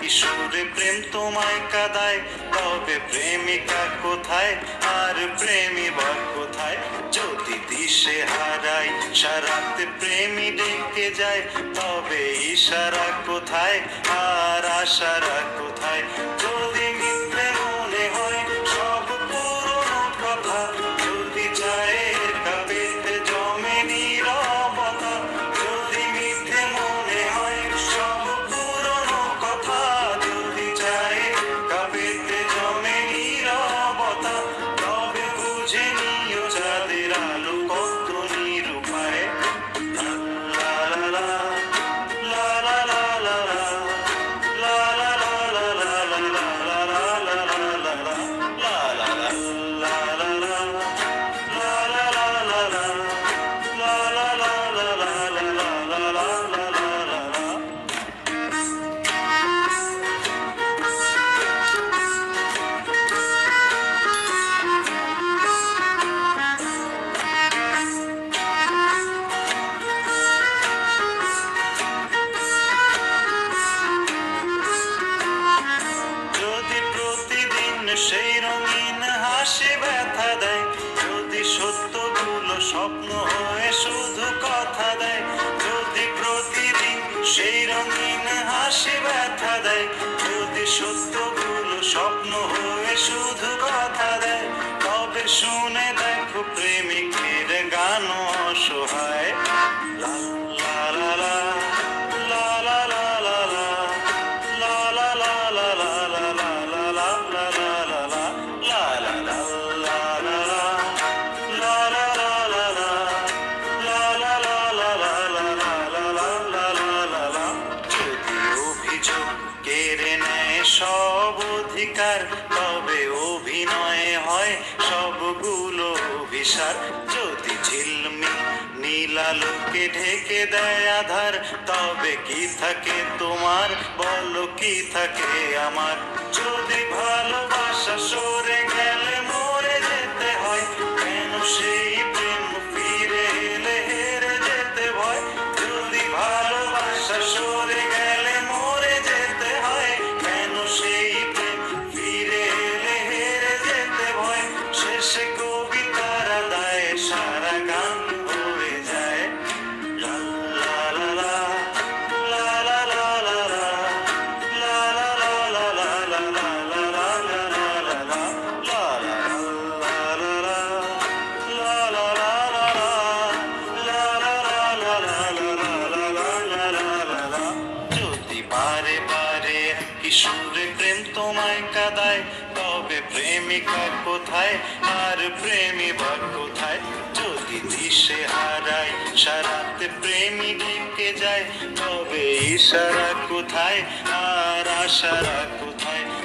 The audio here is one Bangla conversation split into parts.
কিশোরে প্রেম তোমায় কাদায় তবে প্রেমিকা কোথায়? আর প্রেমী বা কোথায়? সে হারাই সারাতে প্রেমী ডেকে যায়। তবে ইশারা কোথায়? আর আশারা কোথায়? রঙিন হাসি ব্যথা দেয়। যদি খেলতে সত্যগুলো স্বপ্ন হয়ে শুধু কথা দেয় তবে শুনে সবগুলো অভিশাপ যদি ঝিলমি নীলালোকে ঢেকে দেয় আধার, তবে কি থাকে তোমার? বলো কি থাকে আমার? যদি ভালোবাসা সরে গেলে মরে যেতে হয়, কেন সেই বারে বারে কিশোরে প্রেম তোমায় কাদায়, তবে প্রেমিকা কোথায়? আর প্রেমী বা কোথায়? যদি দিশে হারাই সারাতে প্রেমী ডেকে যায়, তবে ইশারা কোথায়? আর আশারা কোথায়?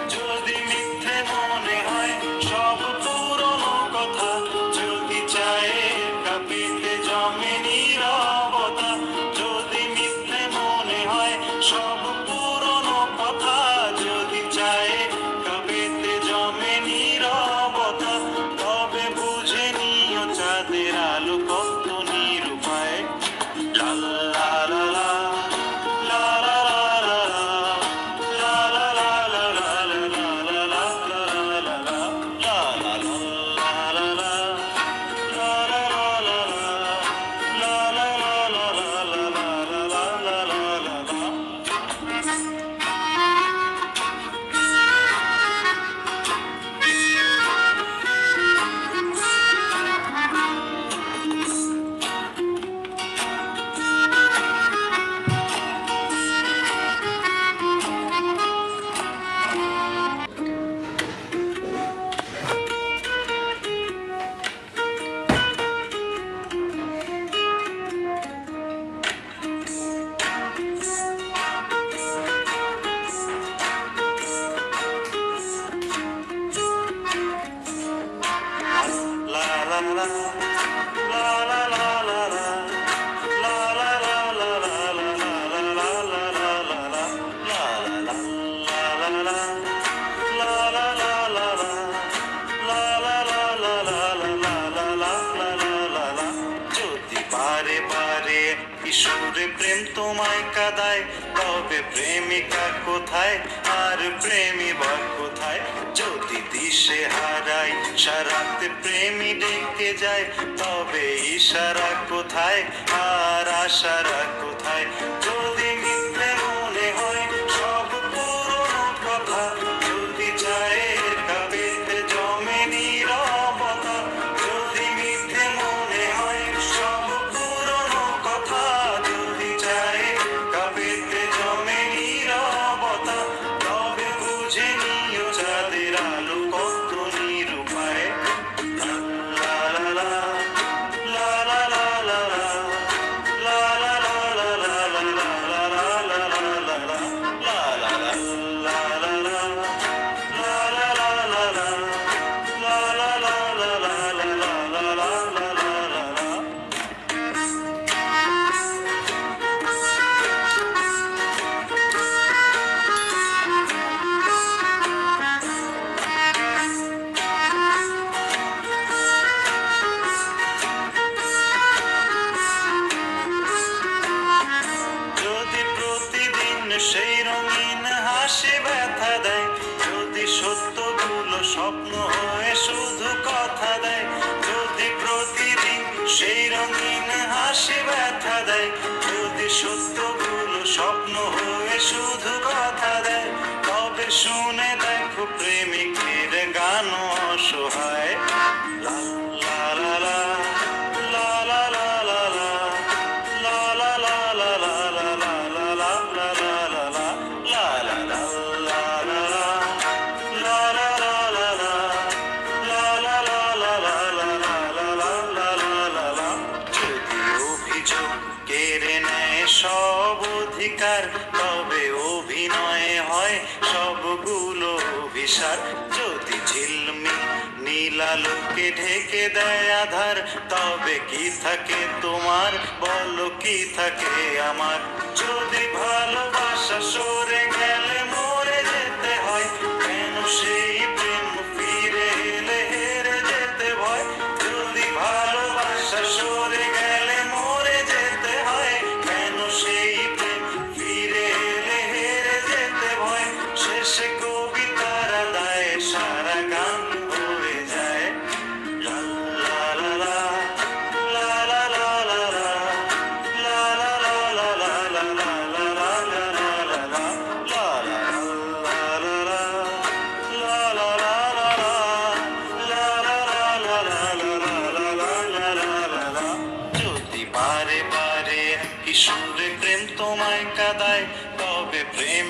কাদায় তবে প্রেমিকা কোথায়? আর প্রেমী বা কোথায়? যদি দিশে হারাই সারাতে প্রেমী ডেকে যায়, তবে ইশারা কোথায়? আর আশারা কোথায়? যদি Oklahoma. অধিকার, তবে অভিনয়ে হয় সবগুলো অভিশার যদি ঝিলমিল নীলালোকে ঢেকে দেয় আধার, তবে কি থাকে তোমার? বলো কি থাকে আমার? se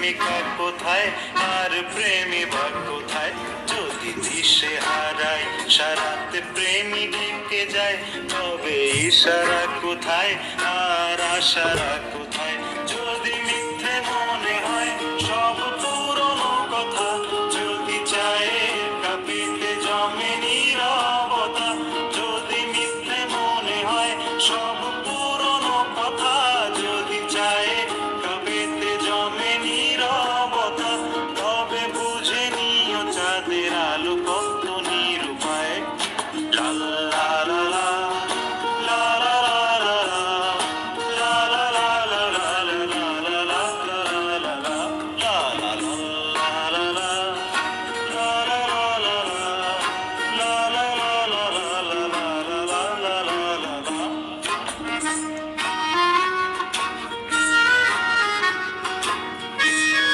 প্রেমিকা কোথায়? আর প্রেমী বা কোথায়? যদি দিশে হারাই সারাতে প্রেমী ডেকে যায়, তবে ইশারা কোথায়? আর আশারা কোথায়?